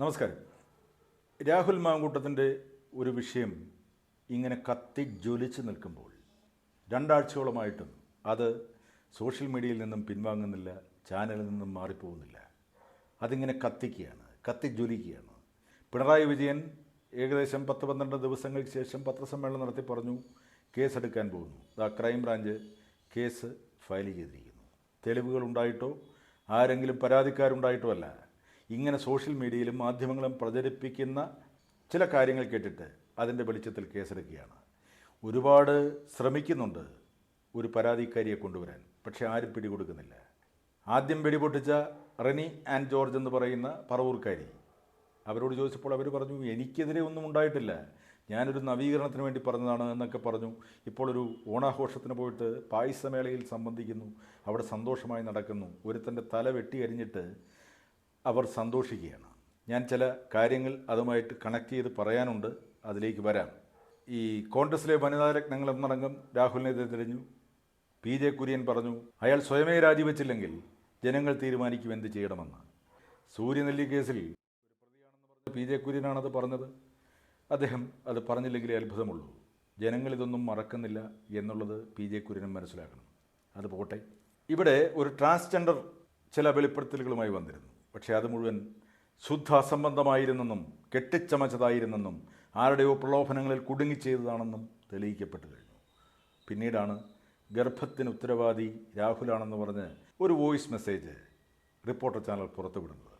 നമസ്കാരം. രാഹുൽ മാങ്കൂട്ടത്തിന്റെ ഒരു വിഷയം ഇങ്ങനെ കത്തി ജ്വലിച്ച് നിൽക്കുമ്പോൾ രണ്ടാഴ്ചയോളമായിട്ടും അത് സോഷ്യൽ മീഡിയയിൽ നിന്നും പിൻവാങ്ങുന്നില്ല ചാനലിൽ നിന്നും മാറിപ്പോകുന്നില്ല. അതിങ്ങനെ കത്തിക്കുകയാണ് കത്തി ജ്വലിക്കുകയാണ്. പിണറായി വിജയൻ ഏകദേശം പത്ത് പന്ത്രണ്ട് ദിവസങ്ങൾക്ക് ശേഷം പത്രസമ്മേളനം നടത്തി പറഞ്ഞു കേസെടുക്കാൻ പോകുന്നു. ദാ ക്രൈംബ്രാഞ്ച് കേസ് ഫയൽ ചെയ്തിരിക്കുന്നു. തെളിവുകൾ ഉണ്ടായിട്ടോ ആരെങ്കിലും പരാതിക്കാരുണ്ടായിട്ടോ അല്ല. ഇങ്ങനെ സോഷ്യൽ മീഡിയയിലും മാധ്യമങ്ങളും പ്രചരിപ്പിക്കുന്ന ചില കാര്യങ്ങൾ കേട്ടിട്ട് അതിന്റെ വെളിച്ചത്തിൽ കേസെടുക്കുകയാണ്. ഒരുപാട് ശ്രമിക്കുന്നുണ്ട് ഒരു പരാതിക്കാരിയെ കൊണ്ടുവരാൻ പക്ഷേ ആരും പിടികൊടുക്കുന്നില്ല. ആദ്യം വെടിപൊട്ടിച്ച റെനി ആൻഡ് ജോർജ് എന്ന് പറയുന്ന പറവൂർക്കാരി അവരോട് ചോദിച്ചപ്പോൾ അവർ പറഞ്ഞു എനിക്കെതിരെ ഒന്നും ഉണ്ടായിട്ടില്ല. ഞാനൊരു നവീകരണത്തിന് വേണ്ടി പറഞ്ഞതാണ് എന്നൊക്കെ പറഞ്ഞു. ഇപ്പോൾ ഒരു ഓണാഘോഷത്തിന് പോയിട്ട് പായസമേളയിൽ സംബന്ധിക്കുന്നു അവിടെ സന്തോഷമായി നടക്കുന്നു. ഒരുത്തന്റെ തല വെട്ടി അരിഞ്ഞിട്ട് അവർ സന്തോഷിക്കുകയാണ്. ഞാൻ ചില കാര്യങ്ങൾ അതുമായിട്ട് കണക്ട് ചെയ്ത് പറയാനുണ്ട്. അതിലേക്ക് വരാം. ഈ കോൺഗ്രസിലെ വനിതാ രത്നങ്ങൾ എന്നടങ്കം രാഹുലിനെതിരെ തിരഞ്ഞു. പി ജെ കുര്യൻ പറഞ്ഞു അയാൾ സ്വയമേ രാജിവെച്ചില്ലെങ്കിൽ ജനങ്ങൾ തീരുമാനിക്കും എന്ത് ചെയ്യണമെന്ന്. സൂര്യനെല്ലി കേസിൽ പി ജെ കുര്യനാണത് പറഞ്ഞത്. അദ്ദേഹം അത് പറഞ്ഞില്ലെങ്കിലേ അത്ഭുതമുള്ളൂ. ജനങ്ങൾ ഇതൊന്നും മറക്കുന്നില്ല എന്നുള്ളത് പി ജെ കുര്യനും മനസ്സിലാക്കണം. അത് പോട്ടെ. ഇവിടെ ഒരു ട്രാൻസ്ജെൻഡർ ചില വെളിപ്പെടുത്തലുകളുമായി വന്നിരുന്നു. പക്ഷേ അത് മുഴുവൻ ശുദ്ധ അസംബന്ധമായിരുന്നെന്നും കെട്ടിച്ചമച്ചതായിരുന്നെന്നും ആരുടെയോ പ്രലോഭനങ്ങളിൽ കുടുങ്ങി ചെയ്തതാണെന്നും തെളിയിക്കപ്പെട്ടു കഴിഞ്ഞു. പിന്നീടാണ് ഗർഭത്തിന് ഉത്തരവാദി രാഹുലാണെന്ന് പറഞ്ഞ് ഒരു വോയിസ് മെസ്സേജ് റിപ്പോർട്ടർ ചാനൽ പുറത്തുവിടുന്നത്.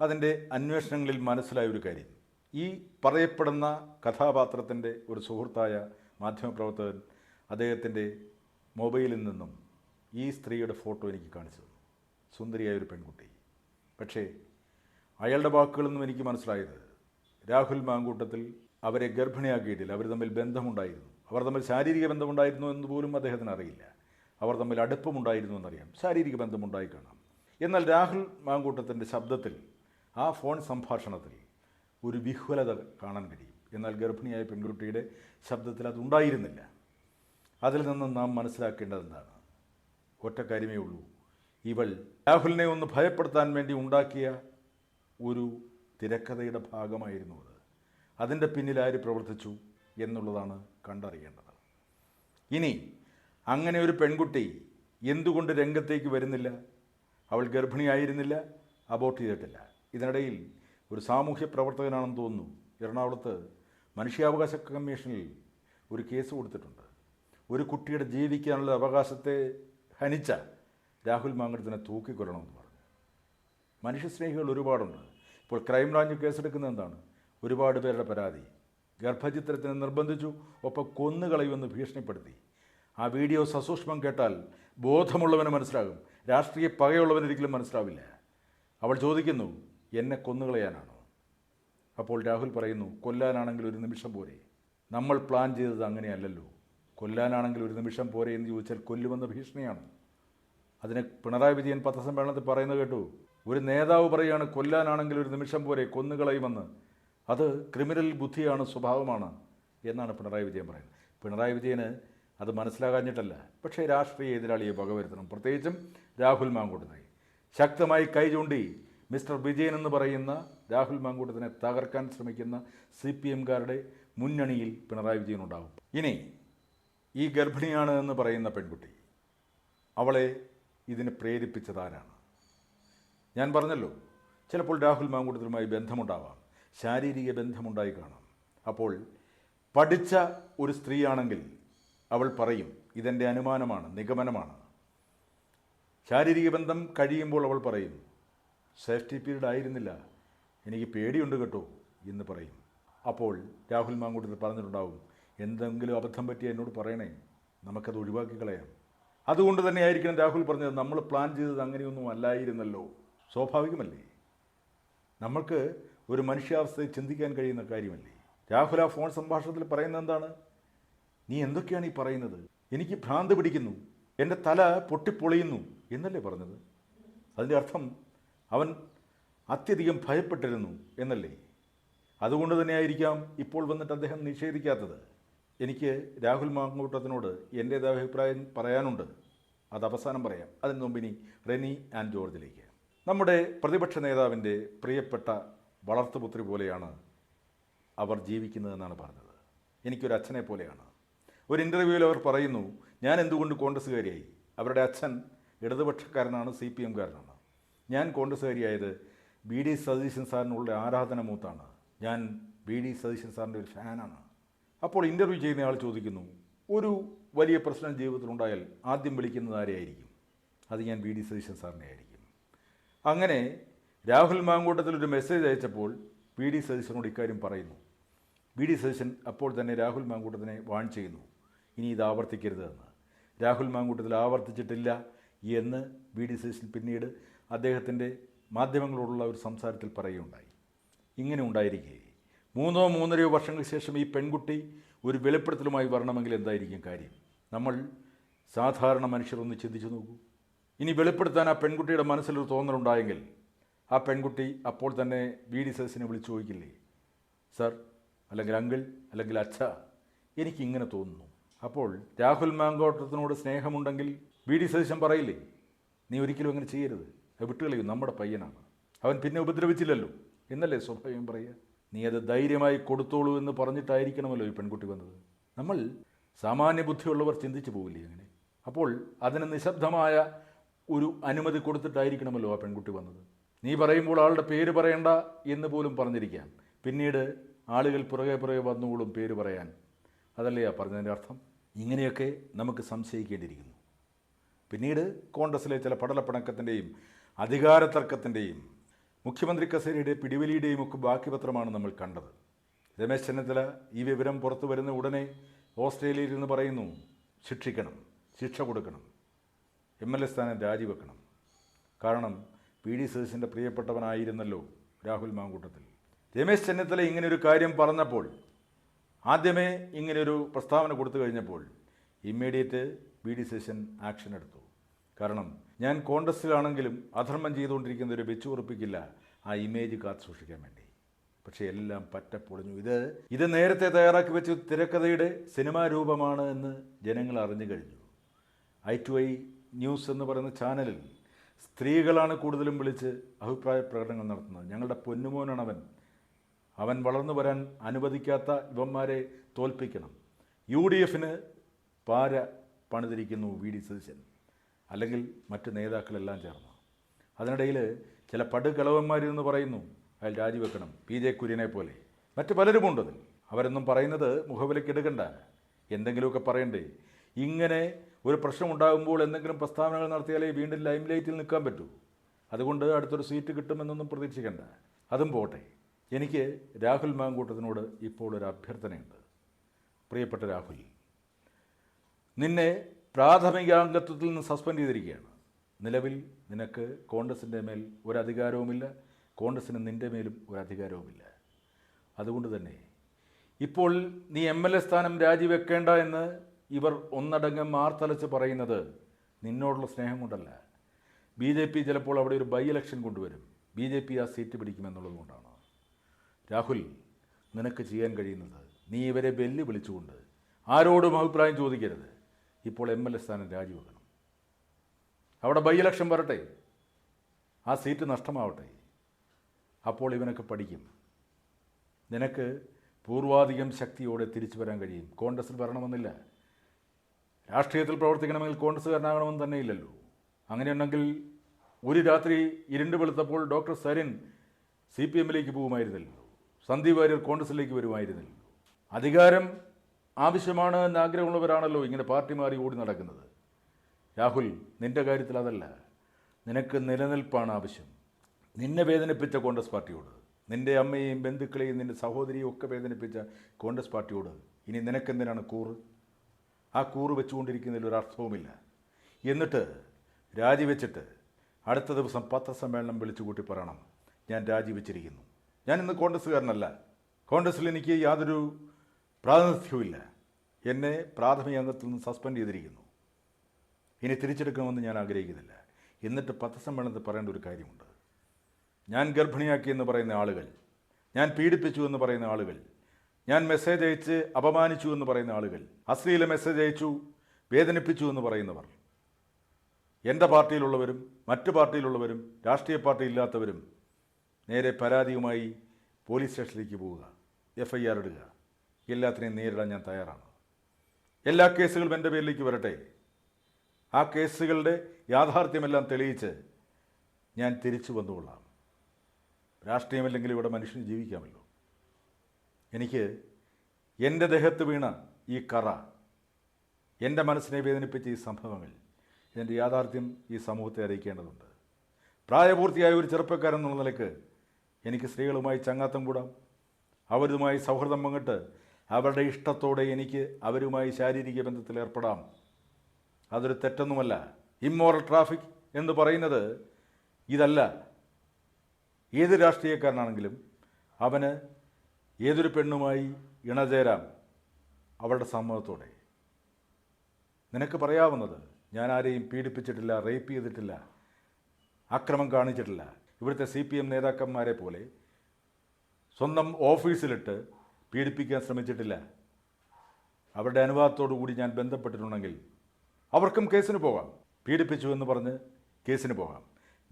അതിന്റെ അന്വേഷണങ്ങളിൽ മനസ്സിലായ ഒരു കാര്യം. ഈ പറയപ്പെടുന്ന കഥാപാത്രത്തിന്റെ ഒരു സുഹൃത്തായ മാധ്യമപ്രവർത്തകൻ അദ്ദേഹത്തിന്റെ മൊബൈലിൽ നിന്നും ഈ സ്ത്രീയുടെ ഫോട്ടോ എനിക്ക് കാണിച്ചു തന്നു. സുന്ദരിയായ ഒരു പെൺകുട്ടി. പക്ഷേ അയാളുടെ വാക്കുകളൊന്നും എനിക്ക് മനസ്സിലായത്. രാഹുൽ മാങ്കൂട്ടത്തിൽ അവരെ ഗർഭിണിയാക്കിയിട്ടില്ല അവർ തമ്മിൽ ബന്ധമുണ്ടായിരുന്നു. അവർ തമ്മിൽ ശാരീരിക ബന്ധമുണ്ടായിരുന്നു എന്ന് പോലും അദ്ദേഹത്തിന് അറിയില്ല. അവർ തമ്മിൽ അടുപ്പമുണ്ടായിരുന്നു എന്നറിയാം. ശാരീരിക ബന്ധമുണ്ടായി കാണാം. എന്നാൽ രാഹുൽ മാങ്കൂട്ടത്തിന്റെ ശബ്ദത്തിൽ ആ ഫോൺ സംഭാഷണത്തിൽ ഒരു വിഹ്വലത കാണാൻ കഴിയും. എന്നാൽ ഗർഭിണിയായ പെൺകുട്ടിയുടെ ശബ്ദത്തിൽ അതുണ്ടായിരുന്നില്ല അതിൽ നിന്ന് നാം മനസ്സിലാക്കേണ്ടത് എന്താണ്? ഒറ്റ കാര്യമേ ഉള്ളൂ. ഇവൾ രാഹുലിനെ ഒന്ന് ഭയപ്പെടുത്താൻ വേണ്ടി ഉണ്ടാക്കിയ ഒരു തിരക്കഥയുടെ ഭാഗമായിരുന്നു അത്. അതിന്റെ പിന്നിൽ ആര് പ്രവർത്തിച്ചു എന്നുള്ളതാണ് കണ്ടറിയേണ്ടത്. ഇനി അങ്ങനെ ഒരു പെൺകുട്ടി എന്തുകൊണ്ട് രംഗത്തേക്ക് വരുന്നില്ല? അവൾ ഗർഭിണിയായിരുന്നില്ല അബോർട്ട് ചെയ്തിട്ടില്ല. ഇതിനിടയിൽ ഒരു സാമൂഹ്യ പ്രവർത്തകനാണെന്ന് തോന്നുന്നു. എറണാകുളത്ത് മനുഷ്യാവകാശ കമ്മീഷനിൽ ഒരു കേസ് കൊടുത്തിട്ടുണ്ട്. ഒരു കുട്ടിയുടെ ജീവിക്കാനുള്ള അവകാശത്തെ ഹനിച്ച രാഹുൽ മാങ്കടത്തിനെ തൂക്കിക്കൊല്ലണമെന്ന് പറഞ്ഞു. മനുഷ്യസ്നേഹികൾ ഒരുപാടുണ്ട്. ഇപ്പോൾ ക്രൈംബ്രാഞ്ച് കേസെടുക്കുന്നത് എന്താണ്? ഒരുപാട് പേരുടെ പരാതി. ഗർഭചിത്രത്തിന് നിർബന്ധിച്ചു ഒപ്പം കൊന്നുകളയുമെന്ന് ഭീഷണിപ്പെടുത്തി. ആ വീഡിയോ സസൂക്ഷ്മം കേട്ടാൽ ബോധമുള്ളവന് മനസ്സിലാകും. രാഷ്ട്രീയ പകയുള്ളവനൊരിക്കലും മനസ്സിലാവില്ല. അവൾ ചോദിക്കുന്നു എന്നെ കൊന്നുകളയാനാണോ? അപ്പോൾ രാഹുൽ പറയുന്നു കൊല്ലാനാണെങ്കിൽ ഒരു നിമിഷം പോരെ. നമ്മൾ പ്ലാൻ ചെയ്തത് അങ്ങനെയല്ലല്ലോ. കൊല്ലാനാണെങ്കിൽ ഒരു നിമിഷം പോരെ എന്ന് ചോദിച്ചാൽ കൊല്ലുമെന്ന ഭീഷണിയാണ്. അതിന് പിണറായി വിജയൻ പത്രസമ്മേളനത്തിൽ പറയുന്നത് കേട്ടു. ഒരു നേതാവ് പറയുകയാണ് കൊല്ലാനാണെങ്കിൽ ഒരു നിമിഷം പോരെ കൊന്നുകളയുമെന്ന് അത് ക്രിമിനൽ ബുദ്ധിയാണ് സ്വഭാവമാണ് എന്നാണ് പിണറായി വിജയൻ പറയുന്നത്. പിണറായി വിജയന് അത് മനസ്സിലാകാഞ്ഞിട്ടല്ല. പക്ഷേ രാഷ്ട്രീയ എതിരാളിയെ വകവരുത്തണം. പ്രത്യേകിച്ചും രാഹുൽ മാങ്കൂട്ടത്തെ ശക്തമായി കൈ ചൂണ്ടി മിസ്റ്റർ വിജയൻ എന്ന് പറയുന്ന രാഹുൽ മാങ്കൂട്ടത്തിനെ തകർക്കാൻ ശ്രമിക്കുന്ന സി പി എംകാരുടെ മുന്നണിയിൽ പിണറായി വിജയൻ ഉണ്ടാകും ഇനി ഈ ഗർഭിണിയാണ് എന്ന് പറയുന്ന പെൺകുട്ടി അവളെ ഇതിന് പ്രേരിപ്പിച്ചതാരാണ്? ഞാൻ പറഞ്ഞല്ലോ ചിലപ്പോൾ രാഹുൽ മാങ്കൂട്ടത്തിലുമായി ബന്ധമുണ്ടാവാം ശാരീരിക ബന്ധമുണ്ടായി കാണാം. അപ്പോൾ പഠിച്ച ഒരു സ്ത്രീയാണെങ്കിൽ അവൾ പറയും ഇതെന്റെ അനുമാനമാണ് നിഗമനമാണ്. ശാരീരിക ബന്ധം കഴിയുമ്പോൾ അവൾ പറയും സേഫ്റ്റി പീരീഡ് ആയിരുന്നില്ല എനിക്ക് പേടിയുണ്ട് കേട്ടോ എന്ന് പറയും. അപ്പോൾ രാഹുൽ മാങ്കൂട്ടത്തിൽ പറഞ്ഞിട്ടുണ്ടാവും എന്തെങ്കിലും അബദ്ധം പറ്റി എന്നോട് പറയണേ നമുക്കത് ഒഴിവാക്കി കളയാം. അതുകൊണ്ട് തന്നെ ആയിരിക്കണം രാഹുൽ പറഞ്ഞത്. നമ്മൾ പ്ലാൻ ചെയ്തത് അങ്ങനെയൊന്നും അല്ലായിരുന്നല്ലോ. സ്വാഭാവികമല്ലേ? നമ്മൾക്ക് ഒരു മനുഷ്യാവസ്ഥയെ ചിന്തിക്കാൻ കഴിയുന്ന കാര്യമല്ലേ? രാഹുൽ ആ ഫോൺ സംഭാഷണത്തിൽ പറയുന്നത് എന്താണ്? നീ എന്തൊക്കെയാണ് ഈ പറയുന്നത്? എനിക്ക് ഭ്രാന്ത് പിടിക്കുന്നു. എന്റെ തല പൊട്ടിപ്പൊളിയുന്നു. എന്നല്ലേ പറഞ്ഞത്? അതിന്റെ അർത്ഥം അവൻ അത്യധികം ഭയപ്പെട്ടിരുന്നു എന്നല്ലേ? അതുകൊണ്ട് തന്നെയായിരിക്കാം ഇപ്പോൾ വന്നിട്ട് അദ്ദേഹം നിഷേധിക്കാത്തത്. എനിക്ക് രാഹുൽ മാങ്കൂട്ടത്തിനോട് എന്റെതായ അഭിപ്രായം പറയാനുണ്ട്. അത് അവസാനം പറയാം. അതിന് മുമ്പ് ഇനി റെനി ആൻഡ് ജോർജിലേക്ക്. നമ്മുടെ പ്രതിപക്ഷ നേതാവിന്റെ പ്രിയപ്പെട്ട വളർത്തുപുത്രി പോലെയാണ് അവർ ജീവിക്കുന്നതെന്നാണ് പറഞ്ഞത്. എനിക്കൊരു അച്ഛനെ പോലെയാണ്. ഒരു ഇന്റർവ്യൂവിൽ അവർ പറയുന്നു ഞാൻ എന്തുകൊണ്ട് കോൺഗ്രസ്സുകാരിയായി? അവരുടെ അച്ഛൻ ഇടതുപക്ഷക്കാരനാണ് സി പി എംകാരനാണ്. ഞാൻ കോൺഗ്രസ്സുകാരിയായത് ബി ഡി സതീശൻ സാറിനുള്ള ആരാധന മൂത്താണ്. ഞാൻ ബി ഡി സതീശൻ സാറിന്റെ ഒരു ഫാനാണ്. അപ്പോൾ ഇന്റർവ്യൂ ചെയ്യുന്നയാൾ ചോദിക്കുന്നു ഒരു വലിയ പ്രശ്നം ജീവിതത്തിലുണ്ടായാൽ ആദ്യം വിളിക്കുന്നത് ആരെയായിരിക്കും? അത് ഞാൻ വി ഡി സതീശൻ സാറിനെ ആയിരിക്കും. അങ്ങനെ രാഹുൽ മാങ്കൂട്ടത്തിൽ ഒരു മെസ്സേജ് അയച്ചപ്പോൾ വി ഡി സതീശനോട് ഇക്കാര്യം പറയുന്നു. വി ഡി സതീശൻ അപ്പോൾ തന്നെ രാഹുൽ മാങ്കൂട്ടത്തിനെ വാൺ ചെയ്യുന്നു. ഇനി ഇത് ആവർത്തിക്കരുത് എന്ന്. രാഹുൽ മാങ്കൂട്ടത്തിൽ ആവർത്തിച്ചിട്ടില്ല എന്ന് വി ഡി സതീശൻ പിന്നീട് അദ്ദേഹത്തിന്റെ മാധ്യമങ്ങളോടുള്ള ഒരു സംസാരത്തിൽ പറയുകയുണ്ടായി. ഇങ്ങനെ ഉണ്ടായിരിക്കെ. മൂന്നോ മൂന്നരയോ വർഷങ്ങൾക്ക് ശേഷം ഈ പെൺകുട്ടി ഒരു വെളിപ്പെടുത്തലുമായി വരണമെങ്കിൽ എന്തായിരിക്കും കാര്യം? നമ്മൾ സാധാരണ മനുഷ്യർ ഒന്ന് ചിന്തിച്ചു നോക്കൂ. ഇനി വെളിപ്പെടുത്താൻ ആ പെൺകുട്ടിയുടെ മനസ്സിലൊരു തോന്നലുണ്ടായെങ്കിൽ ആ പെൺകുട്ടി അപ്പോൾ തന്നെ വി ഡി സദസ്സിനെ വിളിച്ചു ചോദിക്കില്ലേ? സർ അല്ലെങ്കിൽ അങ്കിൾ അല്ലെങ്കിൽ അച്ഛ എനിക്കിങ്ങനെ തോന്നുന്നു. അപ്പോൾ രാഹുൽ മാങ്കോട്ടത്തിനോട് സ്നേഹമുണ്ടെങ്കിൽ വി ഡി സതീശൻ പറയില്ലേ? നീ ഒരിക്കലും അങ്ങനെ ചെയ്യരുത്. വിട്ടുകളയും. നമ്മുടെ പയ്യനാണ്. അവൻ പിന്നെ ഉപദ്രവിച്ചില്ലല്ലോ. എന്നല്ലേ സ്വാഭാവികം പറയുക? നീ അത് ധൈര്യമായി കൊടുത്തോളൂ എന്ന് പറഞ്ഞിട്ടായിരിക്കണമല്ലോ ഈ പെൺകുട്ടി വന്നത്. നമ്മൾ സാമാന്യ ബുദ്ധിയുള്ളവർ ചിന്തിച്ചു പോവില്ലേ അങ്ങനെ? അപ്പോൾ അതിന് നിശബ്ദമായ ഒരു അനുമതി കൊടുത്തിട്ടായിരിക്കണമല്ലോ ആ പെൺകുട്ടി വന്നത്. നീ പറയുമ്പോൾ ആളുടെ പേര് പറയണ്ട എന്ന് പോലും പറഞ്ഞിരിക്കാം. പിന്നീട് ആളുകൾ പുറകെ പുറകെ വന്നുകൊള്ളും പേര് പറയാൻ. അതല്ലേ ആ പറഞ്ഞതിന്റെ അർത്ഥം? ഇങ്ങനെയൊക്കെ നമുക്ക് സംശയിക്കേണ്ടിയിരിക്കുന്നു. പിന്നീട് കോൺഗ്രസിലെ ചില പടലപ്പിണക്കത്തിന്റെയും അധികാരത്തർക്കത്തിന്റെയും മുഖ്യമന്ത്രി കസേരയുടെ പിടിവലിയുടെയും ഒക്കെ ബാക്കി പത്രമാണ് നമ്മൾ കണ്ടത്. രമേശ് ചെന്നിത്തല ഈ വിവരം പുറത്തു വരുന്ന ഉടനെ ഓസ്ട്രേലിയയിൽ നിന്ന് പറയുന്നു ശിക്ഷിക്കണം ശിക്ഷ കൊടുക്കണം എം എൽ എ സ്ഥാനം രാജിവെക്കണം. കാരണം പി ഡി സതീശന്റെ പ്രിയപ്പെട്ടവനായിരുന്നല്ലോ രാഹുൽ മാങ്കൂട്ടത്തിൽ. രമേശ് ചെന്നിത്തല ഇങ്ങനൊരു കാര്യം പറഞ്ഞപ്പോൾ ആദ്യമേ ഇങ്ങനൊരു പ്രസ്താവന കൊടുത്തു കഴിഞ്ഞപ്പോൾ immediate B D Satheesan action എടുത്തു. കാരണം ഞാൻ കോൺഗ്രസ്സിലാണെങ്കിലും അധർമ്മം ചെയ്തുകൊണ്ടിരിക്കുന്ന ഒരു വെച്ചു ഉറപ്പിക്കില്ല. ആ ഇമേജ് കാത്തു സൂക്ഷിക്കാൻ വേണ്ടി. പക്ഷേ എല്ലാം പറ്റപ്പൊളിഞ്ഞു. ഇത് ഇത് നേരത്തെ തയ്യാറാക്കി വെച്ച തിരക്കഥയുടെ സിനിമാ രൂപമാണ് എന്ന് ജനങ്ങൾ അറിഞ്ഞു കഴിഞ്ഞു. ഐ ടു ഐ ന്യൂസ് എന്ന് പറയുന്ന ചാനലിൽ സ്ത്രീകളാണ് കൂടുതലും വിളിച്ച് അഭിപ്രായ പ്രകടനങ്ങൾ നടത്തുന്നത്. ഞങ്ങളുടെ പൊന്നുമോനാണ് അവൻ. അവൻ വളർന്നു വരാൻ അനുവദിക്കാത്ത ഇവന്മാരെ തോൽപ്പിക്കണം. യു ഡി എഫിന് പാര പണിതിരിക്കുന്നു വി ഡി സതീശൻ. അല്ലെങ്കിൽ മറ്റ് നേതാക്കളെല്ലാം ചേർന്ന്. അതിനിടയിൽ ചില പടുകിളവന്മാരിൽ പറയുന്നു അയാൾ രാജിവെക്കണം പി ജെ കുര്യനെ പോലെ. മറ്റ് പലരുമുണ്ട് അതിൽ. അവരൊന്നും പറയുന്നത് മുഖവിലയ്ക്ക് എടുക്കണ്ട. എന്തെങ്കിലുമൊക്കെ പറയണ്ടേ. ഇങ്ങനെ ഒരു പ്രശ്നം ഉണ്ടാകുമ്പോൾ എന്തെങ്കിലും പ്രസ്താവനകൾ നടത്തിയാലേ വീണ്ടും ലൈം ലൈറ്റിൽ നിൽക്കാൻ പറ്റൂ. അതുകൊണ്ട് അടുത്തൊരു സീറ്റ് കിട്ടുമെന്നൊന്നും പ്രതീക്ഷിക്കണ്ട. അതും പോട്ടെ. എനിക്ക് രാഹുൽ മാങ്കൂട്ടത്തിനോട് ഇപ്പോൾ ഒരു അഭ്യർത്ഥനയുണ്ട്. പ്രിയപ്പെട്ട രാഹുൽ നിന്നെ പ്രാഥമികാംഗത്വത്തിൽ നിന്ന് സസ്പെൻഡ് ചെയ്തിരിക്കുകയാണ്. നിലവിൽ നിനക്ക് കോൺഗ്രസിന്റെ മേൽ ഒരു അധികാരവുമില്ല നിന്റെ മേലും ഒരു അധികാരവുമില്ല. അതുകൊണ്ട് തന്നെ ഇപ്പോൾ നീ എം എൽ എ സ്ഥാനം രാജിവെക്കേണ്ട എന്ന് ഇവർ ഒന്നടങ്കം മാർത്തലച്ച് പറയുന്നത് നിന്നോടുള്ള സ്നേഹം കൊണ്ടല്ല. ബി ജെ പി ചിലപ്പോൾ അവിടെ ഒരു ബൈ ഇലക്ഷൻ കൊണ്ടുവരും. ബി ജെ പി ആ സീറ്റ് പിടിക്കുമെന്നുള്ളത് കൊണ്ടാണ്. രാഹുൽ നിനക്ക് ചെയ്യാൻ കഴിയുന്നത് നീ ഇവരെ വെല്ലുവിളിച്ചുകൊണ്ട് ആരോടും അഭിപ്രായം ചോദിക്കരുത്. ഇപ്പോൾ എം എൽ എ സ്ഥാനം രാജിവെക്കണം. അവിടെ ബൈ ഇലക്ഷൻ വരട്ടെ. ആ സീറ്റ് നഷ്ടമാവട്ടെ. അപ്പോൾ ഇവനൊക്കെ പഠിക്കും. നിനക്ക് പൂർവാധികം ശക്തിയോടെ തിരിച്ചു വരാൻ കഴിയും. കോൺഗ്രസ്സിൽ വരണമെന്നില്ല. രാഷ്ട്രീയത്തിൽ പ്രവർത്തിക്കണമെങ്കിൽ കോൺഗ്രസ്സുകാരനാകണമെന്ന് തന്നെ ഇല്ലല്ലോ. അങ്ങനെയുണ്ടെങ്കിൽ ഒരു രാത്രി ഇരുണ്ട് വെളുത്തപ്പോൾ ഡോക്ടർ സരിൻ സി പി എമ്മിലേക്ക് പോകുമായിരുന്നല്ലോ. സന്ദീപ് വാര്യർ കോൺഗ്രസിലേക്ക് വരുമായിരുന്നല്ലോ. അധികാരം ആവശ്യമാണ് എന്ന് ആഗ്രഹമുള്ളവരാണല്ലോ ഇങ്ങനെ പാർട്ടി മാറി ഓടി നടക്കുന്നത്. രാഹുൽ നിന്റെ കാര്യത്തിൽ അതല്ല. നിനക്ക് നിലനിൽപ്പാണ് ആവശ്യം. നിന്നെ വേദനിപ്പിച്ച കോൺഗ്രസ് പാർട്ടിയോട് നിന്റെ അമ്മയെയും ബന്ധുക്കളെയും നിന്റെ സഹോദരിയും ഒക്കെ വേദനിപ്പിച്ച കോൺഗ്രസ് പാർട്ടിയോട് ഇനി നിനക്കെന്തിനാണ് കൂറ്? ആ കൂറ് വെച്ചുകൊണ്ടിരിക്കുന്നതിൽ ഒരു അർത്ഥവുമില്ല. എന്നിട്ട് രാജിവെച്ചിട്ട് അടുത്ത ദിവസം പത്രസമ്മേളനം വിളിച്ചു കൂട്ടി പറയണം. ഞാൻ രാജിവെച്ചിരിക്കുന്നു. ഞാൻ ഇന്ന് കോൺഗ്രസ്സുകാരനല്ല. കോൺഗ്രസ്സിൽ എനിക്ക് യാതൊരു പ്രാതിനിധ്യവുമില്ല. എന്നെ പ്രാഥമിക അംഗത്തിൽ നിന്ന് സസ്പെൻഡ് ചെയ്തിരിക്കുന്നു. ഇനി തിരിച്ചെടുക്കണമെന്ന് ഞാൻ ആഗ്രഹിക്കുന്നില്ല. എന്നിട്ട് പത്രസമ്മേളനത്തിൽ പറയേണ്ട ഒരു കാര്യമുണ്ട്. ഞാൻ ഗർഭിണിയാക്കി എന്ന് പറയുന്ന ആളുകൾ ഞാൻ പീഡിപ്പിച്ചു എന്ന് പറയുന്ന ആളുകൾ ഞാൻ മെസ്സേജ് അയച്ച് അപമാനിച്ചു എന്ന് പറയുന്ന ആളുകൾ അശ്ലീല മെസ്സേജ് അയച്ചു വേദനിപ്പിച്ചു എന്ന് പറയുന്നവർ എന്റെ പാർട്ടിയിലുള്ളവരും മറ്റു പാർട്ടിയിലുള്ളവരും രാഷ്ട്രീയ പാർട്ടി ഇല്ലാത്തവരും നേരെ പരാതിയുമായി പോലീസ് സ്റ്റേഷനിലേക്ക് പോവുക എഫ് ഐ ആർ ഇടുക. എല്ലാത്തിനെയും നേരിടാൻ ഞാൻ തയ്യാറാണ്. എല്ലാ കേസുകളും എന്റെ പേരിലേക്ക് വരട്ടെ. ആ കേസുകളുടെ യാഥാർത്ഥ്യമെല്ലാം തെളിയിച്ച് ഞാൻ തിരിച്ചു വന്നുകൊള്ളാം. രാഷ്ട്രീയമല്ലെങ്കിൽ ഇവിടെ മനുഷ്യന് ജീവിക്കാമല്ലോ. എനിക്ക് എന്റെ ദേഹത്ത് വീണ ഈ കറ എന്റെ മനസ്സിനെ വേദനിപ്പിച്ച ഈ സംഭവങ്ങൾ ഇതിന്റെ യാഥാർത്ഥ്യം ഈ സമൂഹത്തെ അറിയിക്കേണ്ടതുണ്ട്. പ്രായപൂർത്തിയായ ഒരു ചെറുപ്പക്കാരൻ എന്നുള്ള നിലയ്ക്ക് എനിക്ക് സ്ത്രീകളുമായി ചങ്ങാത്തം കൂടാം. അവരുമായി സൗഹൃദം പങ്കിട്ട് അവരുടെ ഇഷ്ടത്തോടെ എനിക്ക് അവരുമായി ശാരീരിക ബന്ധത്തിൽ ഏർപ്പെടാം. അതൊരു തെറ്റൊന്നുമല്ല. ഇമ്മോറൽ ട്രാഫിക് എന്ന് പറയുന്നത് ഇതല്ല. ഏത് രാഷ്ട്രീയക്കാരനാണെങ്കിലും അവന് ഏതൊരു പെണ്ണുമായി ഇണചേരാം അവളുടെ സമ്മതത്തോടെ. നിനക്ക് പറയാവുന്നത് ഞാൻ ആരെയും പീഡിപ്പിച്ചിട്ടില്ല റേപ്പ് ചെയ്തിട്ടില്ല അക്രമം കാണിച്ചിട്ടില്ല. ഇവിടുത്തെ സി പി എം നേതാക്കന്മാരെ പോലെ സ്വന്തം ഓഫീസിലിട്ട് പീഡിപ്പിക്കാൻ ശ്രമിച്ചിട്ടില്ല. അവരുടെ അനുവാദത്തോടു കൂടി ഞാൻ ബന്ധപ്പെട്ടിട്ടുണ്ടെങ്കിൽ അവർക്കും കേസിന് പോകാം. പീഡിപ്പിച്ചു എന്ന് പറഞ്ഞ് കേസിന് പോകാം.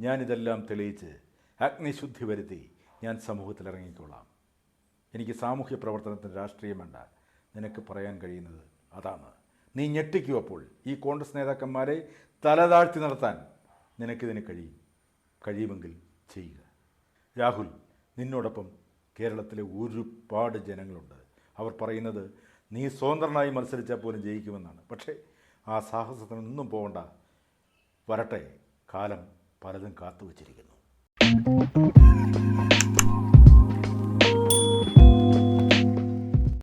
ഞാനിതെല്ലാം തെളിയിച്ച് അഗ്നിശുദ്ധി വരുത്തി ഞാൻ സമൂഹത്തിൽ ഇറങ്ങിക്കൊള്ളാം എനിക്ക് സാമൂഹ്യ പ്രവർത്തനത്തിന് രാഷ്ട്രീയം വേണ്ട. നിനക്ക് പറയാൻ കഴിയുന്നത് അതാണ്. നീ ഞെട്ടിക്കൂ അപ്പോൾ. ഈ കോൺഗ്രസ് നേതാക്കന്മാരെ തലതാഴ്ത്തി നടത്താൻ നിനക്കിതിന് കഴിയും. കഴിയുമെങ്കിൽ ചെയ്യുക. രാഹുൽ നിന്നോടൊപ്പം കേരളത്തിലെ ഒരുപാട് ജനങ്ങളുണ്ട്. അവർ പറയുന്നത് നീ സ്വതന്ത്രനായി മത്സരിച്ചാൽ പോലും ജയിക്കുമെന്നാണ്. പക്ഷേ ആ സാഹസത്തിനൊന്നും പോകണ്ട. വരട്ടെ. കാലം പലതും കാത്തു വച്ചിരിക്കുന്നു